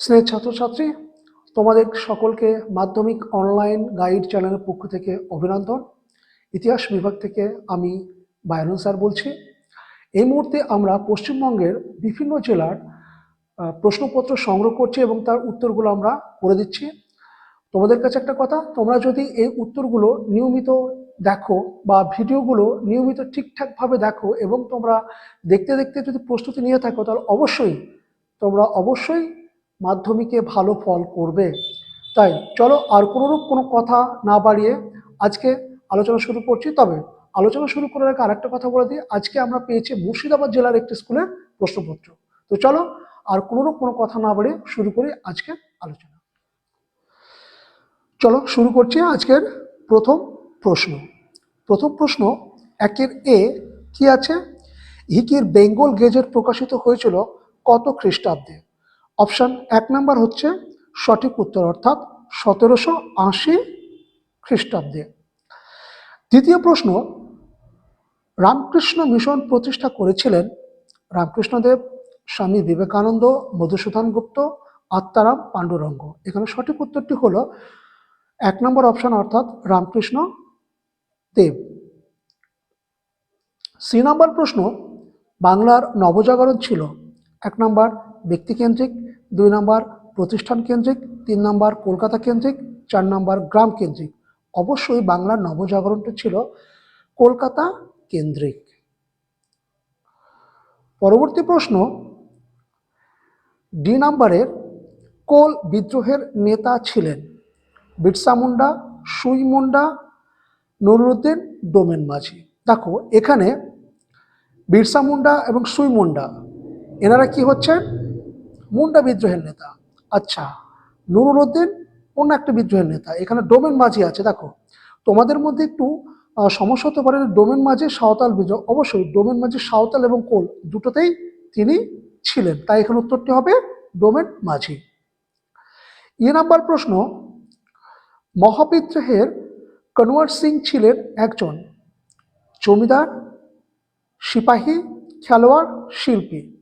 স্নেহ ছাত্রছাত্রী, তোমাদের সকলকে মাধ্যমিক অনলাইন গাইড চ্যানেলের পক্ষ থেকে অভিনন্দন। ইতিহাস বিভাগ থেকে আমি বায়রন স্যার বলছি। এই মুহূর্তে আমরা পশ্চিমবঙ্গের বিভিন্ন জেলার প্রশ্নপত্র সংগ্রহ করছি এবং তার উত্তরগুলো আমরা করে দিচ্ছি। তোমাদের কাছে একটা কথা, তোমরা যদি এই উত্তরগুলো নিয়মিত দেখো বা ভিডিওগুলো নিয়মিত ঠিকঠাকভাবে দেখো এবং তোমরা দেখতে দেখতে যদি প্রস্তুতি নিয়ে থাকো, তাহলে অবশ্যই তোমরা অবশ্যই মাধ্যমিকে ভালো ফল করবে। তাই চলো আর কোনোরূপ কোনো কথা না বাড়িয়ে আজকে আলোচনা শুরু করছি। তবে আলোচনা শুরু করার আগে আরেকটা কথা বলে দিই। আজকে আমরা পেয়েছি মুর্শিদাবাদ জেলার একটি স্কুলের প্রশ্নপত্র। তো চলো আর কোনোরূপ কোনো কথা না বাড়িয়ে শুরু করি আজকের আলোচনা। চলো শুরু করছি আজকের প্রথম প্রশ্ন। প্রথম প্রশ্ন, একের এ কি আছে? হিকির বেঙ্গল গেজেট প্রকাশিত হয়েছিল কত খ্রিস্টাব্দে? অপশন এক নাম্বার হচ্ছে সঠিক উত্তর, অর্থাৎ সতেরোশো আশি খ্রিস্টাব্দে। দ্বিতীয় প্রশ্ন, রামকৃষ্ণ মিশন প্রতিষ্ঠা করেছিলেন রামকৃষ্ণদেব, স্বামী বিবেকানন্দ, মধুসূদন গুপ্ত, আত্মারাম পাণ্ডুরঙ্গ। এখানে সঠিক উত্তরটি হলো এক নম্বর অপশন অর্থাৎ রামকৃষ্ণ দেব। সি নাম্বার প্রশ্ন, বাংলার নবজাগরণ ছিল। এক নম্বর ব্যক্তিকেন্দ্রিক দুই নম্বর প্রতিষ্ঠান কেন্দ্রিক, তিন নম্বর কলকাতা কেন্দ্রিক, চার নম্বর গ্রাম কেন্দ্রিক। অবশ্যই বাংলার নবজাগরণটা ছিল কলকাতা কেন্দ্রিক। পরবর্তী প্রশ্ন, ডি নাম্বারের কোল বিদ্রোহের নেতা ছিলেন বিরসা মুন্ডা, সুই মুন্ডা নুরুদ্দিন ডোমেন মাঝি। দেখো, এখানে বিরসা মুন্ডা এবং সুই মুন্ডা, এনারা কি হচ্ছেন? মুন্ডা বিদ্রোহের নেতা। আচ্ছা নুরুদ্দিন অন্য একটা বিদ্রোহের নেতা। এখানে ডোমেন মাঝি আছে, দেখো। তোমাদের মধ্যে একটু সমস্যা হতে পারে ডোমেন মাঝি, সাঁওতাল বিদ্রোহ। অবশ্যই, ডোমেন মাঝি, সাঁওতাল এবং কোল দুটোতেই তিনি ছিলেন। তাই এখানে উত্তরটি হবে ডোমেন মাঝি। ই নাম্বার প্রশ্ন, মহাবিদ্রোহের কনওয়ার সিং ছিলেন একজন জমিদার, সিপাহী, খেলোয়াড়, শিল্পী।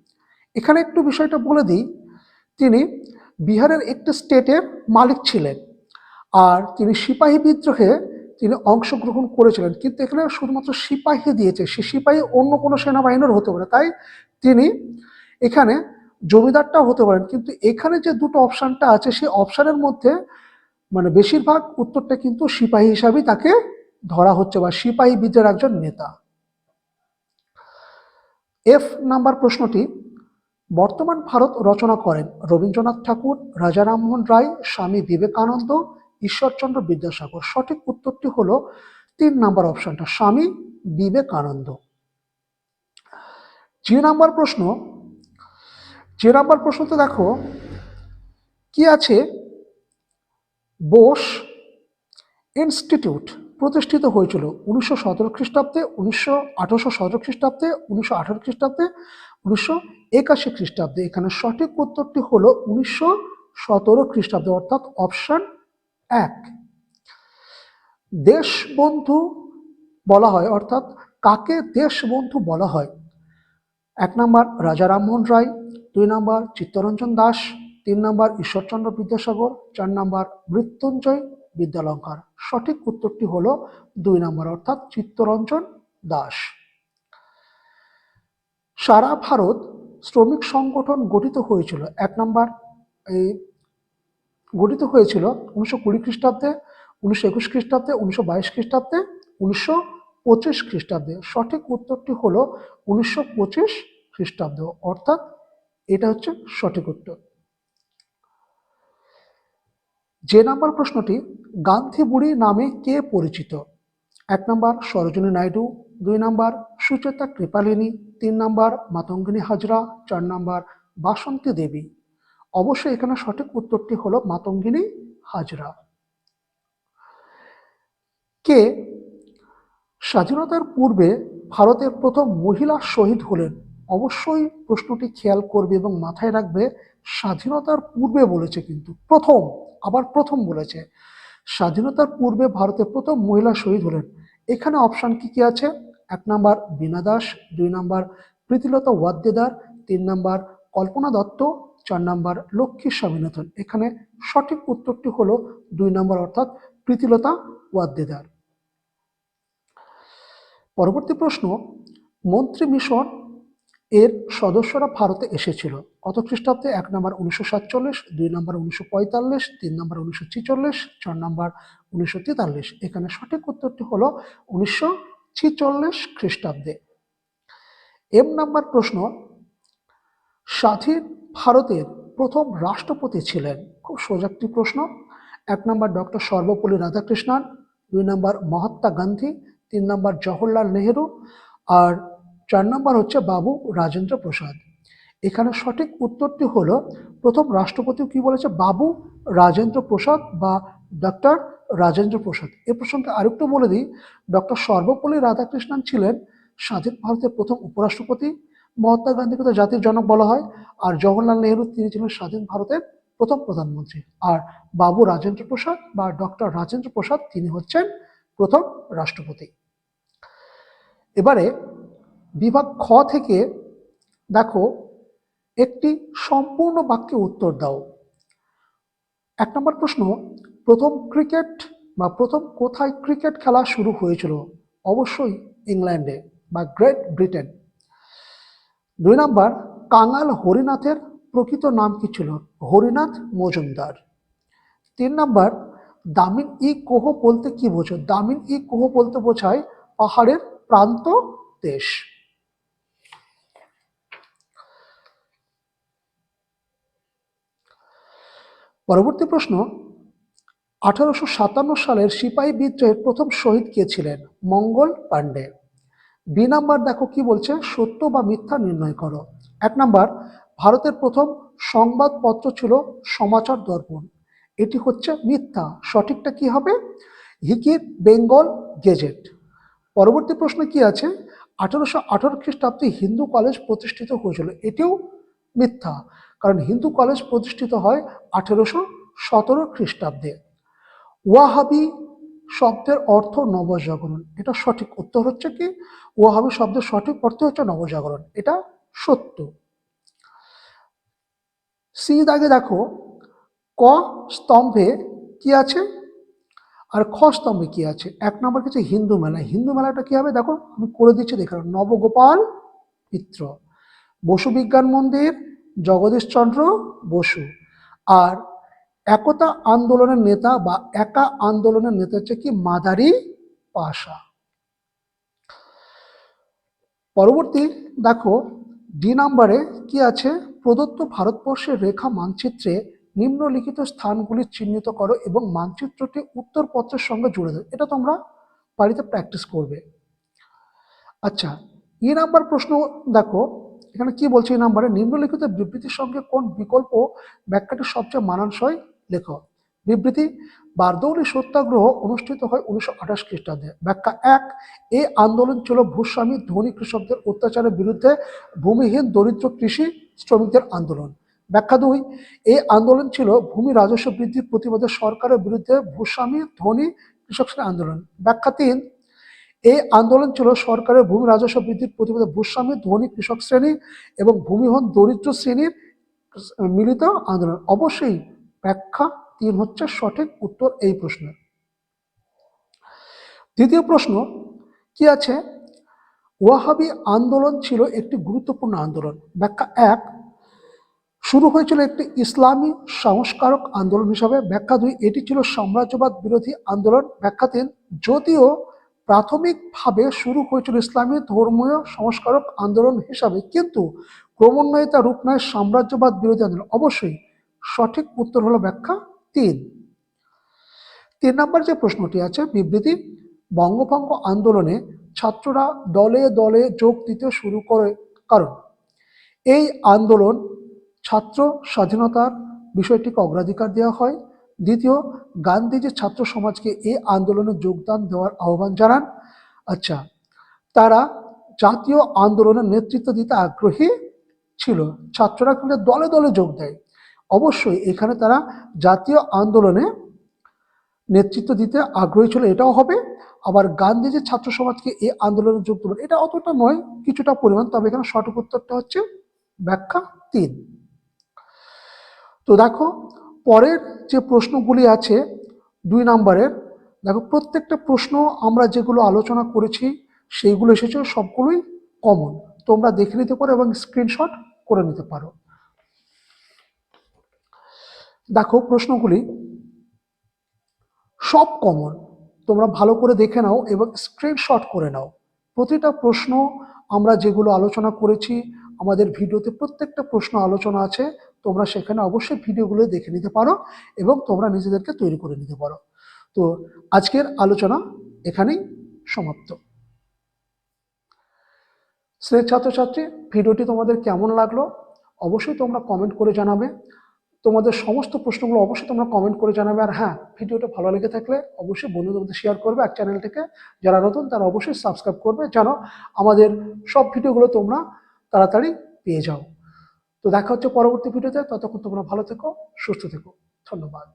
এখানে একটু বিষয়টা বলে দিই। তিনি বিহারের একটি স্টেটের মালিক ছিলেন আর তিনি সিপাহী বিদ্রোহে তিনি অংশগ্রহণ করেছিলেন। কিন্তু এখানে শুধুমাত্র সিপাহী দিয়েছে, সে সিপাহী অন্য কোনো সেনাবাহিনীর হতে পারে। তাই তিনি এখানে জমিদারটাও হতে পারেন। কিন্তু এখানে যে দুটো অপশানটা আছে সেই অপশানের মধ্যে মানে বেশিরভাগ উত্তরটা কিন্তু সিপাহী হিসাবেই তাকে ধরা হচ্ছে বা সিপাহী বিদ্রোহের একজন নেতা। এফ নাম্বার প্রশ্নটি বর্তমান ভারত রচনা করেন রবীন্দ্রনাথ ঠাকুর রাজা রামমোহন রায়, স্বামী বিবেকানন্দ, ঈশ্বরচন্দ্র বিদ্যাসাগর। সঠিক উত্তরটি হলো তিন নাম্বার অপশনটা, স্বামী বিবেকানন্দ। যে নাম্বার প্রশ্ন, যে নাম্বার প্রশ্নতে দেখো, কি আছে? বোস ইনস্টিটিউট প্রতিষ্ঠিত হয়েছিল উনিশশো সতেরো খ্রিস্টাব্দে, উনিশশো আঠারোশো সতেরো খ্রিস্টাব্দে, উনিশশো আঠারো খ্রিস্টাব্দে উনিশশো একাশি খ্রিস্টাব্দে। এখানে সঠিক উত্তরটি হলো উনিশশো সতেরো খ্রিস্টাব্দে, অর্থাৎ অপশন এক। দেশবন্ধু বলা হয়, অর্থাৎ কাকে দেশবন্ধু বলা হয়? এক নম্বর রাজা রামমোহন রায়, দুই নম্বর চিত্তরঞ্জন দাস, তিন নম্বর ঈশ্বরচন্দ্র বিদ্যাসাগর, চার নম্বর মৃত্যুঞ্জয় বিদ্যালঙ্কার। সঠিক উত্তরটি হলো দুই নম্বর, অর্থাৎ চিত্তরঞ্জন দাস। সারা ভারত শ্রমিক সংগঠন গঠিত হয়েছিল। এক নম্বর এই গঠিত হয়েছিল উনিশশো কুড়ি খ্রিস্টাব্দে, উনিশশো একুশ খ্রিস্টাব্দে, উনিশশো বাইশ খ্রিস্টাব্দে, উনিশশো পঁচিশ খ্রিস্টাব্দে। সঠিক উত্তরটি হলো উনিশশো পঁচিশ খ্রিস্টাব্দ। অর্থাৎ এটা হচ্ছে সঠিক উত্তর। যে নাম্বার প্রশ্নটি, গান্ধী বুড়ি নামে কে পরিচিত? এক নাম্বার, সরোজিনী নাইডু। দুই নম্বর সুচেতা কৃপালিনী, তিন নম্বর মাতঙ্গিনী হাজরা, চার নাম্বার বাসন্তী দেবী। অবশ্যই এখানে সঠিক উত্তরটি হলো মাতঙ্গিনী হাজরা। কে? স্বাধীনতার পূর্বে ভারতের প্রথম মহিলা শহীদ হলেন। অবশ্যই প্রশ্নটি খেয়াল করবে এবং মাথায় রাখবে, স্বাধীনতার পূর্বে বলেছে কিন্তু, প্রথম, আবার প্রথম বলেছে। স্বাধীনতার পূর্বে ভারতের প্রথম মহিলা শহীদ হলেন। এখানে অপশান কি কি আছে? এক নাম্বার বীণা দাস, দুই নাম্বার প্রীতিলতা ওয়াদ্দেদার, তিন নাম্বার কল্পনা দত্ত, চার নাম্বার লক্ষ্মী স্বামীনাথন। এখানে সঠিক উত্তরটি হলো দুই নাম্বার অর্থাৎ প্রীতিলতা ওয়াদ্দেদার। পরবর্তী প্রশ্ন, মন্ত্রী মিশন এর সদস্যরা ভারতে এসেছিল। কত খ্রিস্টাব্দে এক নম্বর উনিশশো সাতচল্লিশ, দুই নম্বর উনিশশো পঁয়তাল্লিশ, তিন নম্বর উনিশশো ছিচল্লিশ, চার নম্বর উনিশশো তেতাল্লিশ। এখানে সঠিক উত্তরটি হলো উনিশশো ছিচল্লিশ খ্রিস্টাব্দে। এম নাম্বার প্রশ্ন, স্বাধীন ভারতের প্রথম রাষ্ট্রপতি ছিলেন? খুব সোজা প্রশ্ন। এক নম্বর ডক্টর সর্বপল্লী রাধাকৃষ্ণন, দুই নম্বর মহাত্মা গান্ধী, তিন নম্বর জওহরলাল নেহেরু, আর চার নম্বর হচ্ছে বাবু রাজেন্দ্র প্রসাদ। এখানে সঠিক উত্তরটি হলো, প্রথম রাষ্ট্রপতি কি বলেছে? বাবু রাজেন্দ্র প্রসাদ বা ডক্টর রাজেন্দ্র প্রসাদ। এ প্রসঙ্গে আরেকটু বলে দিই ডক্টর সর্বপল্লী রাধাকৃষ্ণন ছিলেন স্বাধীন ভারতের প্রথম উপরাষ্ট্রপতি। মহাত্মা গান্ধীকে তো জাতির জনক বলা হয়, আর জওহরলাল নেহরু তিনি ছিলেন স্বাধীন ভারতের প্রথম প্রধানমন্ত্রী। আর বাবু রাজেন্দ্র প্রসাদ বা ডক্টর রাজেন্দ্র প্রসাদ তিনি হচ্ছেন প্রথম রাষ্ট্রপতি। এবারে বিভাগ খ থেকে দেখো একটি সম্পূর্ণ বাক্যে উত্তর দাও। এক নম্বর প্রশ্ন, প্রথম ক্রিকেট বা প্রথম কোথায় ক্রিকেট খেলা শুরু হয়েছিল? অবশ্যই ইংল্যান্ডে বা গ্রেট ব্রিটেন দুই নম্বর, কাঙাল হরিনাথের প্রকৃত নাম কি ছিল? হরিনাথ মজুমদার। তিন নম্বর, দামিন ই কোহ বলতে কি বোঝো? দামিন ই কোহ বলতে বোঝায় পাহাড়ের প্রান্ত দেশ। পরবর্তী প্রশ্ন, আঠারোশো সাতান্ন সালের সিপাহী বিদ্রোহের প্রথম শহীদ কে ছিলেন? মঙ্গল পাণ্ডে। বি নাম্বার দেখো কি বলছে? সত্য বা মিথ্যা নির্ণয় করো। এক নাম্বার, ভারতের প্রথম সংবাদপত্র ছিল সমাচার দর্পণ। এটি হচ্ছে মিথ্যা। সঠিকটা কি হবে? হিকির বেঙ্গল গেজেট। পরবর্তী প্রশ্ন কি আছে? আঠারোশো আঠারো খ্রিস্টাব্দে হিন্দু কলেজ প্রতিষ্ঠিত হয়েছিল। এটিও মিথ্যা। কারণ হিন্দু কলেজ প্রতিষ্ঠিত হয় আঠেরোশো সতেরো খ্রিস্টাব্দে। ওয়াহাবি শব্দের অর্থ নবজাগরণ। এটা সঠিক উত্তর হচ্ছে কি? ওয়াহাবি শব্দের সঠিক অর্থ হচ্ছে নবজাগরণ। এটা সত্য। সি দাগে দেখো, ক স্তম্ভে কি আছে? আর খ স্তম্ভে কি আছে? এক নম্বর কিছু হিন্দু মেলা। হিন্দু মেলাটা কি হবে? দেখো, আমি করে দিচ্ছি দেখো নবগোপাল মিত্র। বসু বিজ্ঞান মন্দির জগদীশচন্দ্র বসু। আর একতা আন্দোলনের নেতা বা একা আন্দোলনের নেতা হচ্ছে কি মাদারি পাশা। পরবর্তী দেখো, ডি নাম্বারে কি আছে? প্রদত্ত ভারতবর্ষের রেখা মানচিত্রে নিম্নলিখিত স্থানগুলি চিহ্নিত করো এবং মানচিত্রটি উত্তরপত্রের সঙ্গে জুড়ে দাও। এটা তোমরা বাড়িতে প্র্যাকটিস করবে। আচ্ছা ই নাম্বার প্রশ্ন দেখো এখানে কি বলছে এই নাম্বারে? নিম্নলিখিত বিবৃতির সঙ্গে কোন বিকল্প ব্যাখ্যাটি সবচেয়ে মানানসই? লেখো, বিবৃতি, বারদৌলি সত্যাগ্রহ অনুষ্ঠিত হয় উনিশশো আঠাশ খ্রিস্টাব্দে। ব্যাখ্যা এক এই আন্দোলন ছিল ভূস্বামী ধনী কৃষকদের অত্যাচারের বিরুদ্ধে ভূমিহীন দরিদ্র কৃষি শ্রমিকদের আন্দোলন। ব্যাখ্যা দুই এই আন্দোলন ছিল ভূমি রাজস্ব বৃদ্ধির প্রতিবাদে সরকারের বিরুদ্ধে ভূস্বামী ধনী কৃষক আন্দোলন। ব্যাখ্যা তিন এই আন্দোলন ছিল সরকারের ভূমি রাজস্ব বৃদ্ধির প্রতিবাদে ভূস্বামী ধনী কৃষক শ্রেণি এবং ভূমিহীন দরিদ্র শ্রেণির মিলিত আন্দোলন। অবশ্যই ব্যাখ্যা তিন হচ্ছে সঠিক উত্তর এই প্রশ্নের। দ্বিতীয় প্রশ্ন, কি আছে? ওয়াহাবি আন্দোলন ছিল একটি গুরুত্বপূর্ণ আন্দোলন। ব্যাখ্যা এক, শুরু হয়েছিল একটি ইসলামী সংস্কারক আন্দোলন হিসাবে। ব্যাখ্যা দুই, এটি ছিল সাম্রাজ্যবাদ বিরোধী আন্দোলন। ব্যাখ্যা তিন, যদিও প্রাথমিকভাবে শুরু হয়েছিল ইসলামী ধর্মীয় সংস্কারক আন্দোলন হিসাবে, কিন্তু ক্রমান্বয়ে তা রূপ নেয় সাম্রাজ্যবাদ বিরোধী আন্দোলন অবশ্যই সঠিক উত্তর হলো ব্যাখ্যা তিন। তিন নম্বর যে প্রশ্নটি আছে, বিবৃতি, বঙ্গভঙ্গ আন্দোলনে ছাত্ররা দলে দলে যোগ দিতে শুরু করে কারণ? এই আন্দোলন ছাত্র স্বাধীনতার বিষয়টিকে অগ্রাধিকার দেওয়া হয় দ্বিতীয়, গান্ধীজি ছাত্র সমাজকে এই আন্দোলনে যোগদান দেওয়ার আহ্বান জানান। আচ্ছা তারা জাতীয় আন্দোলনের নেতৃত্ব দিতে আগ্রহী ছিল। ছাত্ররা কিন্তু দলে দলে যোগ দেয়। অবশ্যই এখানে তারা জাতীয় আন্দোলনে নেতৃত্ব দিতে আগ্রহী ছিল, এটাও হবে। আবার গান্ধীজি ছাত্র সমাজকে এই আন্দোলনে যোগ দেবেন, এটা অতটা নয়, কিছুটা পরিমাণ, তবে এখানে সঠিক উত্তরটা হচ্ছে ব্যাখ্যা তিন। তো দেখো পরের যে প্রশ্নগুলি আছে, দুই নম্বরের, দেখো প্রত্যেকটা প্রশ্ন আমরা যেগুলো আলোচনা করেছি, সেইগুলো এসেছে সবগুলোই কমন তোমরা দেখে নিতে পারো এবং স্ক্রিনশট করে নিতে পারো। দেখো প্রশ্নগুলি, সব কমন তোমরা ভালো করে দেখে নাও এবং স্ক্রিনশট করে নাও। প্রতিটা প্রশ্ন আমরা যেগুলো আলোচনা করেছি, আমাদের ভিডিওতে প্রত্যেকটা প্রশ্ন আলোচনা আছে তোমরা সেখানে অবশ্যই ভিডিওগুলো দেখে নিতে পারো এবং তোমরা নিজেদেরকে তৈরি করে নিতে পারো। তো আজকের আলোচনা এখানেই সমাপ্ত। শ্রেণির ছাত্রছাত্রী, ভিডিওটি তোমাদের কেমন লাগল অবশ্যই তোমরা কমেন্ট করে জানাবে। তোমাদের সমস্ত প্রশ্নগুলো অবশ্যই তোমরা কমেন্ট করে জানাবে। আর হ্যাঁ ভিডিওটা ভালো লেগে থাকলে অবশ্যই বন্ধুদের মধ্যে শেয়ার করবে আর চ্যানেলটিকে যারা নতুন তারা অবশ্যই সাবস্ক্রাইব করবে। যেন আমাদের সব ভিডিওগুলো তোমরা তাড়াতাড়ি পেয়ে যাও। তো দেখা হচ্ছে পরবর্তী ভিডিওতে। ততক্ষণ তোমরা ভালো থেকো সুস্থ থেকো। ধন্যবাদ।